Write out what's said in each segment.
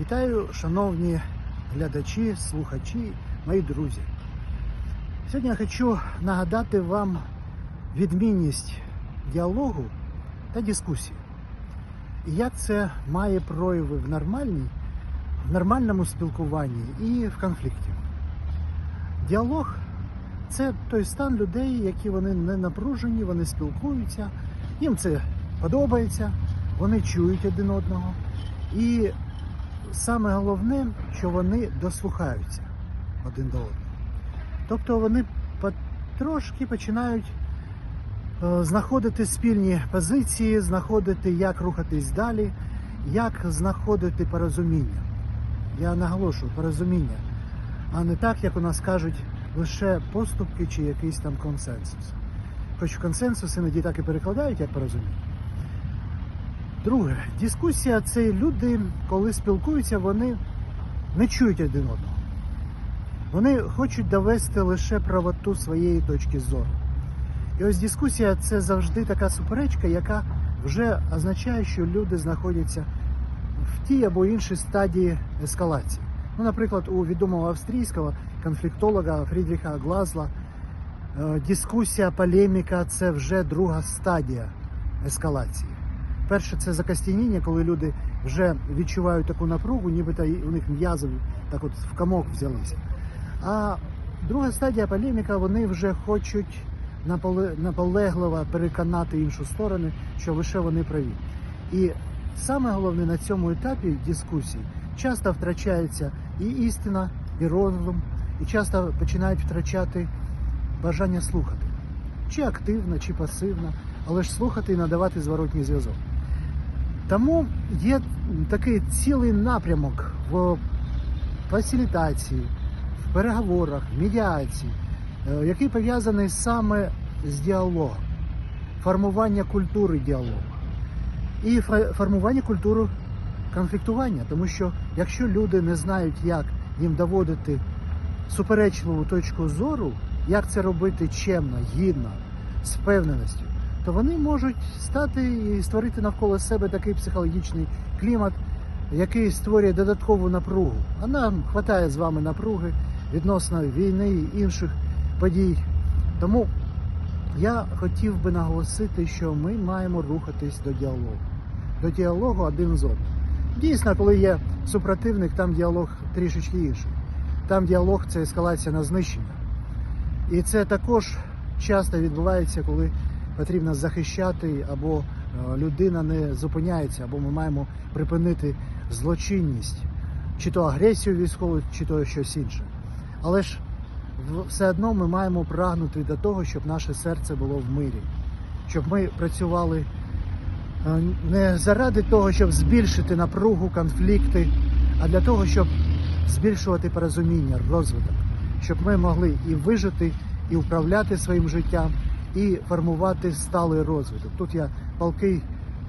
Вітаю, шановні глядачі, слухачі, мої друзі. Сьогодні я хочу нагадати вам відмінність діалогу та дискусії. І як це має прояви в нормальній, в нормальному спілкуванні і в конфлікті. Діалог це той стан людей, які вони не напружені, вони спілкуються, їм це подобається, вони чують один одного. І саме головне, що вони дослухаються один до одного. Тобто вони потрошки починають е, знаходити спільні позиції, знаходити, як рухатись далі, як знаходити порозуміння. Я наголошую порозуміння, а не так, як у нас кажуть, лише поступки чи якийсь там консенсус. Хоч консенсус іноді так і перекладають, як порозуміння. Друге, дискусія це люди, коли спілкуються, вони не чують один одного. Вони хочуть довести лише правоту своєї точки зору. І ось дискусія це завжди така суперечка, яка вже означає, що люди знаходяться в тій або іншій стадії ескалації. Ну, наприклад, у відомого австрійського конфліктолога Фрідріха Глазла е, дискусія, полеміка це вже друга стадія ескалації. Перше це закостяніння, коли люди вже відчувають таку напругу, нібито у них м'язи так от в комок взялися. А друга стадія полеміка, вони вже хочуть наполегливо переконати іншу сторону, що лише вони праві. І саме головне на цьому етапі дискусії часто втрачається і істина, і розум, і часто починають втрачати бажання слухати. Чи активно, чи пасивно, але ж слухати і надавати зворотній зв'язок. Тому є такий цілий напрямок в фасилітації, в переговорах, в медіації, е, який пов'язаний саме з діалогом, формування культури діалогу і формування культури конфліктування. Тому що якщо люди не знають, як їм доводити суперечливу точку зору, як це робити чемно, гідно, з впевненістю, то вони можуть стати і створити навколо себе такий психологічний клімат, який створює додаткову напругу. А нам вистачає з вами напруги відносно війни і інших подій. Тому я хотів би наголосити, що ми маємо рухатись до діалогу, до діалогу один з одним. Дійсно, коли є супротивник, там діалог трішечки інший. Там діалог це ескалація на знищення. І це також часто відбувається, коли потрібно захищати, або е, людина не зупиняється, або ми маємо припинити злочинність, чи то агресію військову, чи то щось інше. Але ж все одно ми маємо прагнути до того, щоб наше серце було в мирі, щоб ми працювали е, не заради того, щоб збільшити напругу, конфлікти, а для того, щоб збільшувати порозуміння, розвиток, щоб ми могли і вижити, і управляти своїм життям, і формувати сталий розвиток. Тут я палкий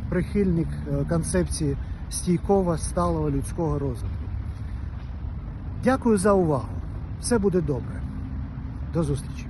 прихильник е, концепції стійкого, сталого людського розвитку. Дякую за увагу. Все буде добре. До зустрічі.